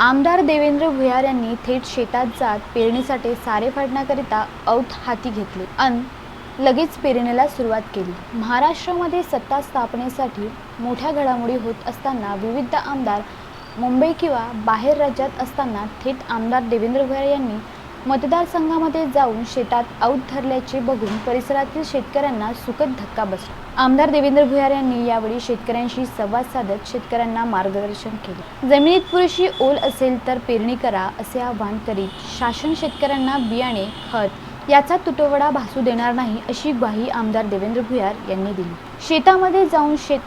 आमदार देवेंद्र भुयार यांनी थेट शेतात जात पेरणीसाठी सारे फाडण्याकरिता औत हाती घेतले अन लगेच पेरणीला सुरुवात केली. महाराष्ट्रामध्ये सत्ता स्थापनेसाठी मोठ्या घडामोडी होत असताना विविध आमदार मुंबई किंवा बाहेर राज्यात असताना थेट आमदार देवेंद्र भुयार यांनी मतदारसंघामध्ये जाऊन शेतात औत धरल्याचे बघून परिसरातील शेतकऱ्यांना सुखद धक्का बसला. आमदार देवेंद्र भुयार यांनी यावेळी शेतकऱ्यांशी संवाद साधत शेतकऱ्यांना मार्गदर्शन केले. जमिनीत पुरेशी ओल असेल तर पेरणी करा असे आवाहन करीत शासन शेतकऱ्यांना बियाणे खत याचा तुटवडा भासू देणार नाही अशी ग्वाही आमदार देवेंद्र भुयार यांनी दिली. शेतामध्ये जाऊन शेत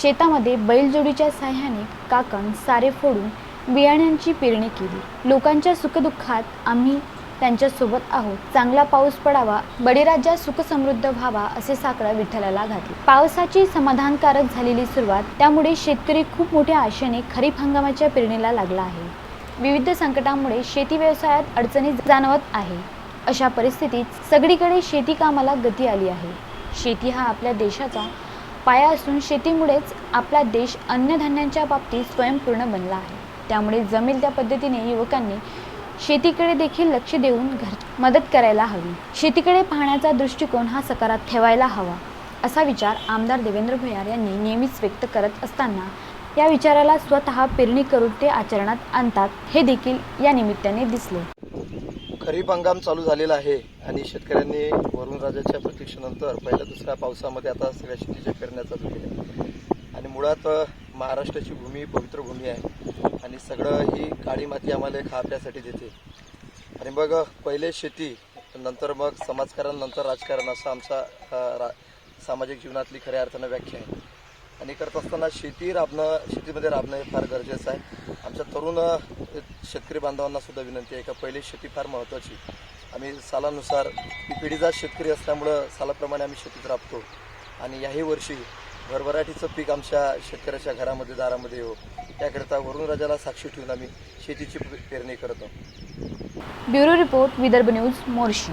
शेतामध्ये बैलजोडीच्या साह्याने काकण सारे फोडून बियाण्यांची पेरणी केली. लोकांच्या सुखदुःखात आम्ही त्यांच्यासोबत आहोत. चांगला पाऊस पडावा बळीराजा सुखसमृद्ध व्हावा असे साकडा विठ्ठलाला घातले. पावसाची समाधानकारक झालेली सुरुवात त्यामुळे शेतकरी खूप मोठ्या आशेने खरीप हंगामाच्या पेरणीला लागला आहे. विविध संकटामुळे शेती व्यवसायात अडचणी जाणवत आहे. अशा परिस्थितीत सगळीकडे शेती कामाला गती आली आहे. शेती हा आपल्या देशाचा पाया असून शेतीमुळेच आपला देश अन्नधान्यांच्या बाबतीत स्वयंपूर्ण बनला आहे. त्यामुळे जमेल त्या पद्धतीने युवकांनी शेतीकडे देखील लक्ष देऊन घर मदत करायला हवी. शेतीकडे पाहण्याचा दृष्टिकोन हा सकारात ठेवायला हवा असा विचार आमदार देवेंद्र भुयार यांनी नेहमीच व्यक्त करत असताना या विचाराला स्वतः पेरणी करून ते आचरणात आणतात हे देखील या निमित्ताने दिसले. खरीप हंगाम चालू झालेला आहे आणि शेतकऱ्यांनी वरुण राजाच्या प्रतीक्षेनंतर पहिल्या दुसऱ्या पावसामध्ये आता सगळ्या शेतीच्या पेरण्या चालू केल्या आणि मुळात महाराष्ट्राची भूमी पवित्र भूमी आहे. आणि सगळं ही काळी माती आम्हाला खाप्यासाठी देते. आणि मग पहिले शेती नंतर मग समाजकारण नंतर राजकारण असं आमचा रा सामाजिक जीवनातली खऱ्या अर्थानं व्याख्या आहे. आणि करत असताना शेती राबणं शेतीमध्ये राबणं हे फार गरजेचं आहे. आमच्या तरुण शेतकरी बांधवांना सुद्धा विनंती आहे का पहिली शेती फार महत्त्वाची. आम्ही सालानुसार पिढीजात शेतकरी असल्यामुळं सालाप्रमाणे आम्ही शेतीत राबतो. आणि याही वर्षी भरभराटीचं पीक आमच्या शेतकऱ्याच्या घरामध्ये दारामध्ये येऊ त्याकरिता वरुणराजाला साक्षी ठेवून आम्ही शेतीची पेरणी करतो bureau report Vidarbha news Morshi.